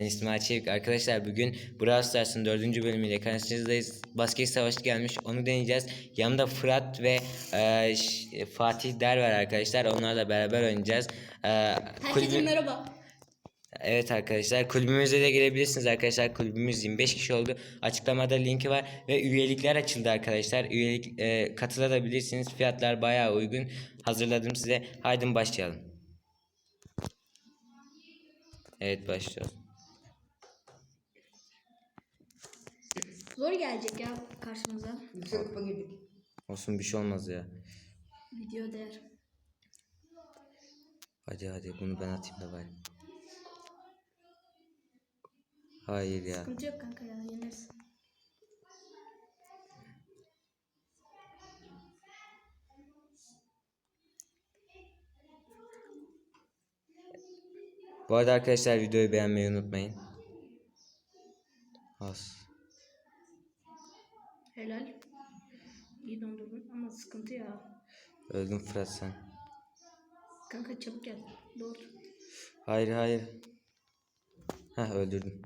Ben İsmail Çevik. Arkadaşlar bugün Brawl Stars'ın 4. bölümüyle karşınızdayız. Basket savaşı gelmiş. Onu deneyeceğiz. Yanımda Fırat ve e, Ş- Fatih Der var arkadaşlar. Onlarla beraber oynayacağız. E, Herkese kulübü- merhaba. Evet arkadaşlar kulübümüze de gelebilirsiniz arkadaşlar. Kulübümüz 25 kişi oldu. Açıklamada linki var ve üyelikler açıldı arkadaşlar. Üyelik e, katılabilirsiniz. Fiyatlar bayağı uygun. Hazırladım size. Haydi başlayalım. Evet başlıyoruz. Zor gelecek ya karşımıza. Yüksek kupa girdik. Olsun bir şey olmaz ya. Video değer. Hadi hadi bunu ben atayım da bari. Hayır ya. Sıkıntı yok kanka ya yeneriz. Bu arada arkadaşlar videoyu beğenmeyi unutmayın. Az. Helal. İyi dondurdun ama sıkıntı ya. Öldüm Fırat sen. Kanka çabuk gel. Doğru. Hayır hayır. Heh öldürdüm.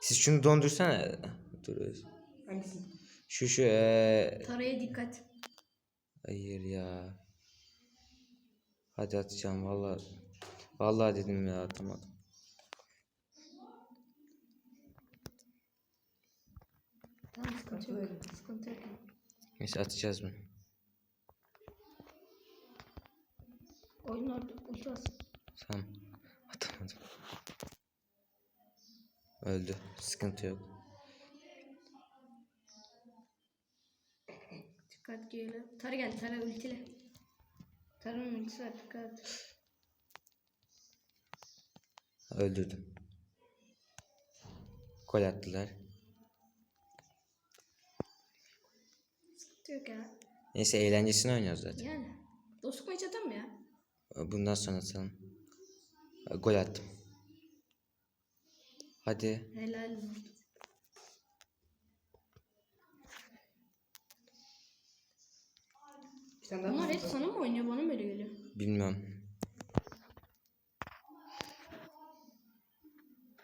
Siz şunu dondursana. Dur. öz- Hangisi? Şu şu eee Taraya dikkat. Hayır ya. Hadi atacağım vallahi. Vallahi dedim ya atamadım. Tamam sıkıntı yok. Sıkıntı yok. Neyse atacağız mı? Oyun orada. Bas. Tamam. Atamadım. Öldü. Sıkıntı yok. Dikkat gel. Tara gel. Tara ultile. Tara'nın ultisi var. Dikkat. Öldürdüm. Gol attılar. Yok ya. Neyse eğlencesini oynuyoruz zaten. Yani. Dostluk maçı atalım ya. Bundan sonra atalım. Gol attım. Hadi. Helal olsun. Bir tane daha Bunlar mı? hep sana mı oynuyor? Bana mı öyle geliyor? Bilmiyorum.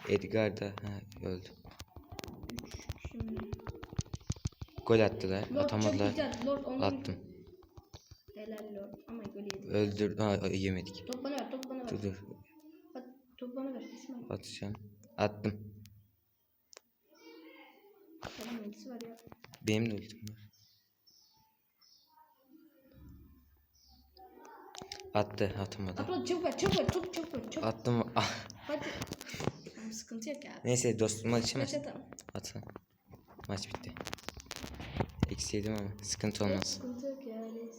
Edgar da ha, öldü. Şimdi. Gol attılar. Lord Atamadılar. Lord onu Attım. Helal Lord. Ama gol yedi. Öldür. Ha, yemedik. Top bana ver. Top bana ver. Dur dur. At, top bana ver. İsmail. Atacağım. Attım. Benim de ultim var. Attı. Atamadı. Atla çabuk ver. Çabuk ver. Top çabuk ver. Çabuk. Attım. Ah. Hadi. Sıkıntı yok ya. Neyse dostum açayım. Maç atalım. Atın. Maç bitti. Eksi yedim ama sıkıntı olmaz. Sıkıntı yok ya. Neyse.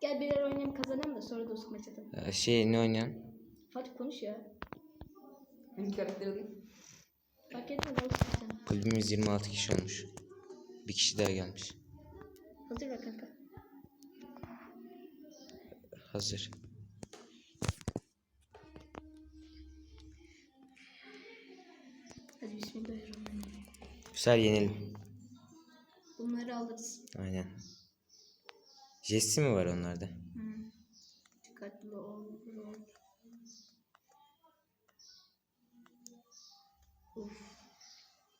Gel birer oynayalım kazanalım da sonra dostluk maç atalım. Ee, Şey ne oynayan? Fatih konuş ya. Hangi karakter alayım? Fark etmez olsun sen. Kulübümüz 26 kişi olmuş. Bir kişi daha gelmiş. Hazır ver kanka. Hazır. Hadi bismillahirrahmanirrahim. Sefer yenelim. Aynen. Jesse mi var onlarda? Hı. Dikkatli ol. ol. Uf.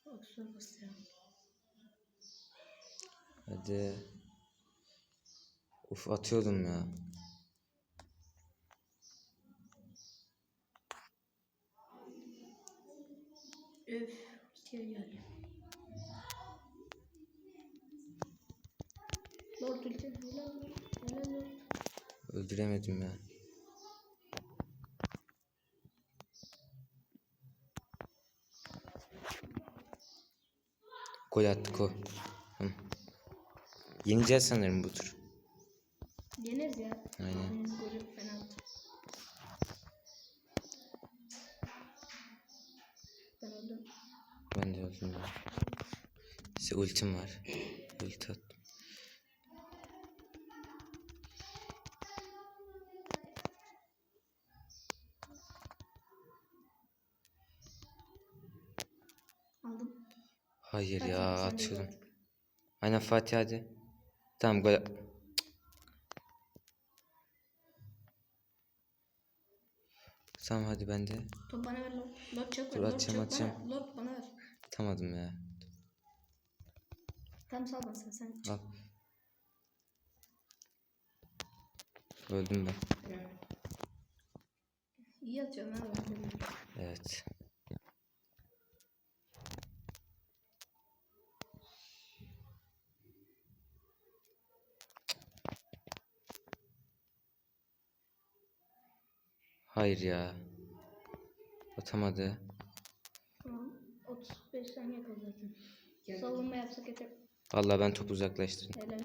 Aksiyon bastı ya. Hadi. Uf atıyordum ya. Öf. Şey geldi. Öldüremedim ya. Gol attık o. Hı. Yeneceğiz sanırım bu tur. Yeneriz ya. Aynen. Yeneriz golü fena attı. Ben öldüm. Ben de öldüm ya. Size ultim var. Ulti attım. Hayır Hadi ya sen de atıyordum. artık. Aynen Fatih hadi. Tamam gol. Tamam hadi ben de. Top bana ver Lord. Lord çok ver. Dur, Lord atacağım, çok atacağım. bana. Lord bana ver. Atamadım ya. Tamam sal bana sen. sen. Al. Öldüm ben. İyi atıyorsun ha. ben de. Evet. Hayır ya. Atamadı. Tamam. 35 saniye kaldı zaten. Gel. Savunma yapsak yeter. Vallahi ben topu uzaklaştırdım. Helal.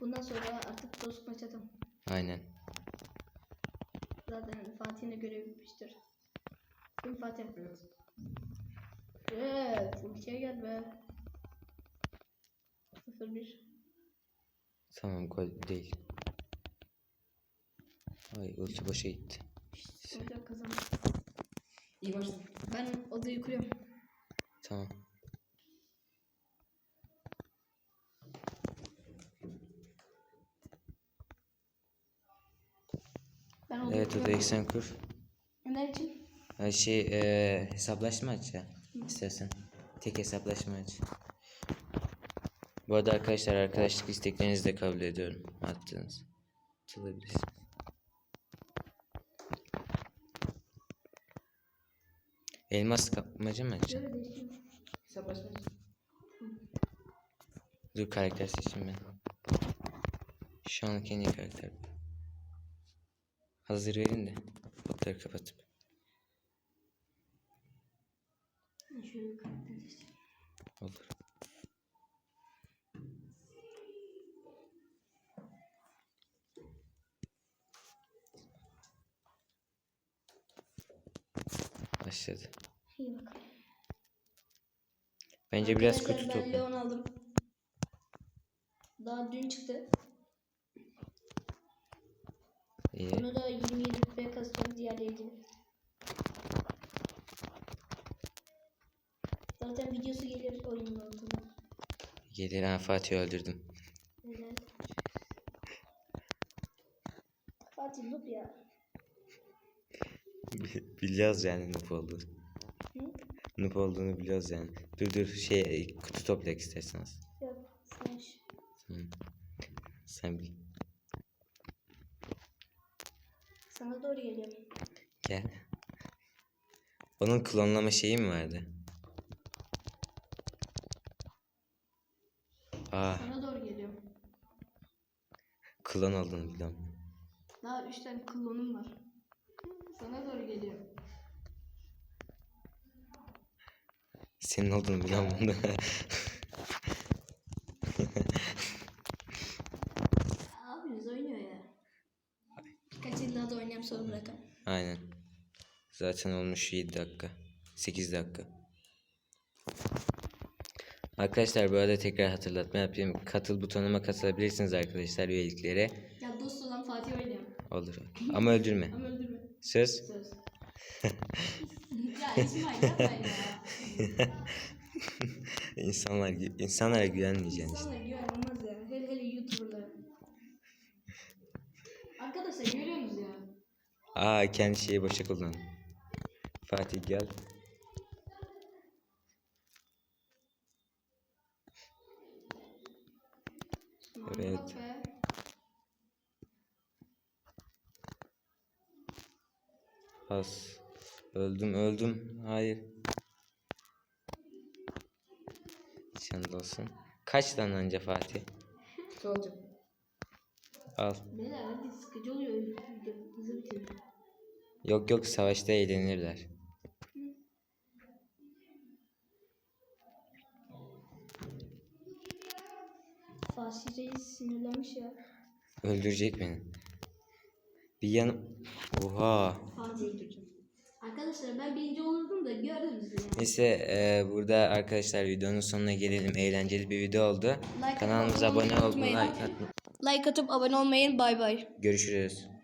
Bundan sonra artık dost maç atam. Aynen. Zaten Fatih'in de görevi bitmiştir. Değil mi Fatih? Evet. Evet. Ultiye gel be. 0-1. Tamam gol değil. Ay ulti boşa gitti. Yok kazandık. İyi başladın. Ben odayı kuruyorum. Tamam. Ben odayı Evet kuruyorum. eksen kur. Ne için? Şey eee hesaplaşma aç ya. İstersen. Tek hesaplaşma aç. Bu arada arkadaşlar arkadaşlık isteklerinizi de kabul ediyorum. Attığınız. Atılabilirsiniz. Elmas kapmaca mı. Hesaplaşma. Dur karakter seçeyim ben. Şu an kendi karakter. Hazır verin de. Botları kapatıp. Şöyle karakter Başladı. İyi bakalım. Bence biraz Arkadaşlar, kötü Ben topla. Leon aldım. Daha dün çıktı. İyi. Bunu da 27 rütbeye kasacağım diğerleri gibi. Zaten videosu gelir oyunun altında. Gelir ha Fatih'i öldürdüm. Helal. Fatih noob ya. biliyoruz yani noob olduğunu. Noob olduğunu biliyoruz yani. Dur dur şey kutu toplayak isterseniz. Yok. Sen. Hı. Sen bil. Sana doğru geliyorum. Gel. Onun klonlama şeyi mi vardı? Aa, Sana doğru geliyorum. klon olduğunu biliyorum. Daha 3 tane klonum var. Sana doğru geliyorum. Senin olduğunu biliyorum bunu. Abiniz oynuyor ya. Birkaç yıl daha da oynayayım sonra bırakalım. Aynen. Zaten olmuş 7 dakika. 8 dakika. Arkadaşlar bu arada tekrar hatırlatma yapayım. Katıl butonuma katılabilirsiniz arkadaşlar üyeliklere. Ya dost olan Fatih oynuyor. Olur. Ama öldürme. Ama öldürme. Söz. Söz. ya İsmail yapma ya. İnsanlar insanlara güvenmeyeceksin işte. İnsanlara güven olmaz ya. Hele hele YouTuber'lara. Arkadaşlar görüyor musunuz ya? Aa kendi şeyi boşa kullan. Fatih gel. Evet. Pas. Öldüm öldüm. Hayır. Şans olsun. Kaç tane anca Fatih? Alacağım. Al. Beyler hadi sıkıcı oluyor. Video Hızlı bitirin. Yok yok savaşta eğlenirler. Fatih Reis sinirlenmiş ya. Öldürecek beni. Bir yan... Oha. Arkadaşlar ben birinci olurdum da gördünüz yani. Neyse e, burada arkadaşlar videonun sonuna gelelim. Eğlenceli bir video oldu. Like Kanalımıza abone olmayı olmayı, like. Like atıp abone olmayın. Bay bay. Görüşürüz.